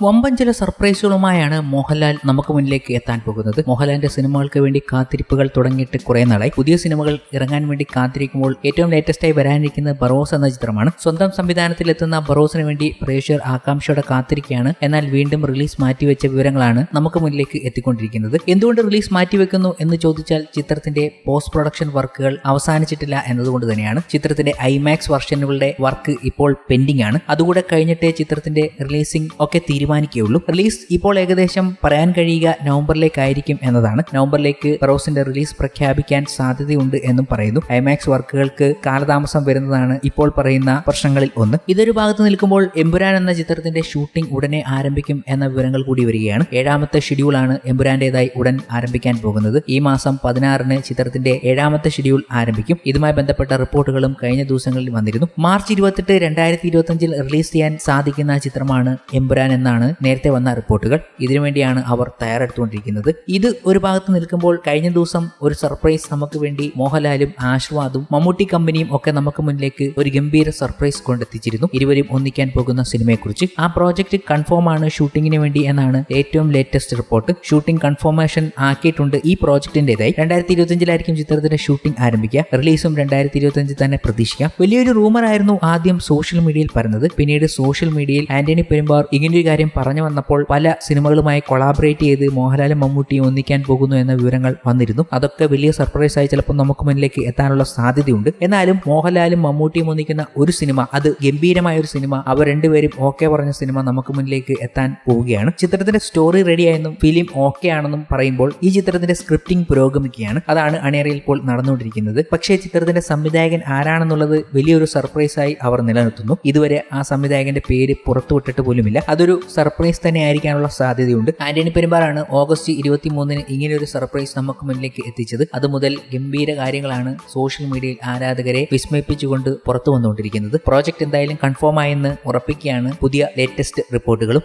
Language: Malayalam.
വമ്പൻ ചില സർപ്രൈസുകളുമായാണ് മോഹൻലാൽ നമുക്ക് മുന്നിലേക്ക് എത്താൻ പോകുന്നത്. മോഹൻലാലിന്റെ സിനിമകൾക്ക് വേണ്ടി കാത്തിരിപ്പുകൾ തുടങ്ങിയിട്ട് കുറെ നാളായി. പുതിയ സിനിമകൾ ഇറങ്ങാൻ വേണ്ടി കാത്തിരിക്കുമ്പോൾ ഏറ്റവും ലേറ്റസ്റ്റായി വരാനിരിക്കുന്ന ബറോസ് എന്ന ചിത്രമാണ്. സ്വന്തം സംവിധാനത്തിൽ എത്തുന്ന ബറോസിന് വേണ്ടി പ്രേക്ഷകർ ആകാംക്ഷയോടെ കാത്തിരിക്കുകയാണ്. എന്നാൽ വീണ്ടും റിലീസ് മാറ്റിവെച്ച വിവരങ്ങളാണ് നമുക്ക് മുന്നിലേക്ക് എത്തിക്കൊണ്ടിരിക്കുന്നത്. എന്തുകൊണ്ട് റിലീസ് മാറ്റിവെക്കുന്നു എന്ന് ചോദിച്ചാൽ ചിത്രത്തിന്റെ പോസ്റ്റ് പ്രൊഡക്ഷൻ വർക്കുകൾ അവസാനിച്ചിട്ടില്ല എന്നതുകൊണ്ട് തന്നെയാണ്. ചിത്രത്തിന്റെ ഐമാക്സ് വെർഷനുകളുടെ വർക്ക് ഇപ്പോൾ പെൻഡിംഗ് ആണ്. അതുകൂടെ കഴിഞ്ഞിട്ടേ ചിത്രത്തിന്റെ റിലീസിംഗ് ഒക്കെ തീരുമാനിക്കുകയുള്ളൂ. റിലീസ് ഇപ്പോൾ ഏകദേശം പറയാൻ കഴിയുക നവംബറിലേക്കായിരിക്കും എന്നതാണ്. നവംബറിലേക്ക് ഫറോസിന്റെ റിലീസ് പ്രഖ്യാപിക്കാൻ സാധ്യതയുണ്ട് എന്നും പറയുന്നു. ഐമാക്സ് വർക്കുകൾക്ക് കാലതാമസം വരുന്നതാണ് ഇപ്പോൾ പറയുന്ന പ്രശ്നങ്ങളിൽ ഒന്ന്. ഇതൊരു ഭാഗത്ത് നിൽക്കുമ്പോൾ എമ്പുരാൻ എന്ന ചിത്രത്തിന്റെ ഷൂട്ടിംഗ് ഉടനെ ആരംഭിക്കും എന്ന വിവരങ്ങൾ കൂടി വരികയാണ്. ഏഴാമത്തെ ഷെഡ്യൂളാണ് എമ്പുരാന്റേതായി ഉടൻ ആരംഭിക്കാൻ പോകുന്നത്. ഈ മാസം പതിനാറിന് ചിത്രത്തിന്റെ ഏഴാമത്തെ ഷെഡ്യൂൾ ആരംഭിക്കും. ഇതുമായി ബന്ധപ്പെട്ട റിപ്പോർട്ടുകളും കഴിഞ്ഞ ദിവസങ്ങളിൽ വന്നിരുന്നു. മാർച്ച് ഇരുപത്തെട്ട് രണ്ടായിരത്തി ഇരുപത്തിയഞ്ചിൽ റിലീസ് ചെയ്യാൻ സാധിക്കുന്ന ചിത്രമാണ് എമ്പുരാൻ എന്നാണ് നേരത്തെ വന്ന റിപ്പോർട്ടുകൾ. ഇതിനുവേണ്ടിയാണ് അവർ തയ്യാറെടുത്തുകൊണ്ടിരിക്കുന്നത്. ഇത് ഒരു ഭാഗത്ത് നിൽക്കുമ്പോൾ കഴിഞ്ഞ ദിവസം ഒരു സർപ്രൈസ് നമുക്ക് വേണ്ടി മോഹൻലാലും ആശ്വാദും മമ്മൂട്ടി കമ്പനിയും ഒക്കെ നമുക്ക് മുന്നിലേക്ക് ഒരു ഗംഭീര സർപ്രൈസ് കൊണ്ടെത്തിച്ചിരുന്നു. ഇരുവരും ഒന്നിക്കാൻ പോകുന്ന സിനിമയെക്കുറിച്ച്. ആ പ്രോജക്റ്റ് കൺഫേം ആണ് ഷൂട്ടിങ്ങിന് വേണ്ടി എന്നാണ് ഏറ്റവും ലേറ്റസ്റ്റ് റിപ്പോർട്ട്. ഷൂട്ടിംഗ് കൺഫർമേഷൻ ആക്കിയിട്ടുണ്ട് ഈ പ്രോജക്റ്റിന്റേതായി. രണ്ടായിരത്തി ഇരുപത്തിയഞ്ചിലായിരിക്കും ചിത്രത്തിന്റെ ഷൂട്ടിംഗ് ആരംഭിക്കുക. റിലീസും രണ്ടായിരത്തി ഇരുപത്തിയഞ്ചിൽ തന്നെ പ്രതീക്ഷിക്കാം. വലിയൊരു റൂമർ ആയിരുന്നു ആദ്യം സോഷ്യൽ മീഡിയയിൽ പറഞ്ഞത് പിന്നീട് സോഷ്യൽ മീഡിയയിൽ ആന്റണി പെരുമ്പാർ ഇങ്ങനൊരു കാര്യം പറഞ്ഞു വന്നപ്പോൾ പല സിനിമകളുമായി കൊളാബറേറ്റ് ചെയ്ത് മോഹൻലാലും മമ്മൂട്ടിയും ഒന്നിക്കാൻ പോകുന്നു എന്ന വിവരങ്ങൾ വന്നിരുന്നു. അതൊക്കെ വലിയ സർപ്രൈസ് ആയി ചിലപ്പോൾ നമുക്ക് മുന്നിലേക്ക് എത്താനുള്ള സാധ്യതയുണ്ട്. എന്നാലും മോഹൻലാലും മമ്മൂട്ടിയും ഒന്നിക്കുന്ന ഒരു സിനിമ അത് ഗംഭീരമായ ഒരു സിനിമ അവർ രണ്ടുപേരും ഓക്കെ പറഞ്ഞ സിനിമ നമുക്ക് മുന്നിലേക്ക് എത്താൻ പോവുകയാണ്. ചിത്രത്തിന്റെ സ്റ്റോറി റെഡിയായെന്നും ഫിലിം ഓക്കെ ആണെന്നും പറയുമ്പോൾ ഈ ചിത്രത്തിന്റെ സ്ക്രിപ്റ്റിംഗ് പുരോഗമിക്കുകയാണ്. അതാണ് അണിയറയിൽ ഇപ്പോൾ നടന്നുകൊണ്ടിരിക്കുന്നത്. പക്ഷേ ചിത്രത്തിന്റെ സംവിധായകൻ ആരാണെന്നുള്ളത് വലിയൊരു സർപ്രൈസായി അവർ നിലനിർത്തുന്നു. ഇതുവരെ ആ സംവിധായകന്റെ പേര് പുറത്തുവിട്ടിട്ട് പോലുമില്ല. അതൊരു സർപ്രൈസ് തന്നെ ആയിരിക്കാനുള്ള സാധ്യതയുണ്ട്. ആന്റണി പെരുമ്പാറാണ് ഓഗസ്റ്റ് ഇരുപത്തി മൂന്നിന് ഇങ്ങനെ ഒരു സർപ്രൈസ് നമുക്ക് മുന്നിലേക്ക് എത്തിച്ചത്. അതുമുതൽ ഗംഭീര കാര്യങ്ങളാണ് സോഷ്യൽ മീഡിയയിൽ ആരാധകരെ വിസ്മയിപ്പിച്ചുകൊണ്ട് പുറത്തു വന്നുകൊണ്ടിരിക്കുന്നത്. പ്രോജക്റ്റ് എന്തായാലും കൺഫേം ആയെന്ന് ഉറപ്പിക്കുകയാണ് പുതിയ ലേറ്റസ്റ്റ് റിപ്പോർട്ടുകളും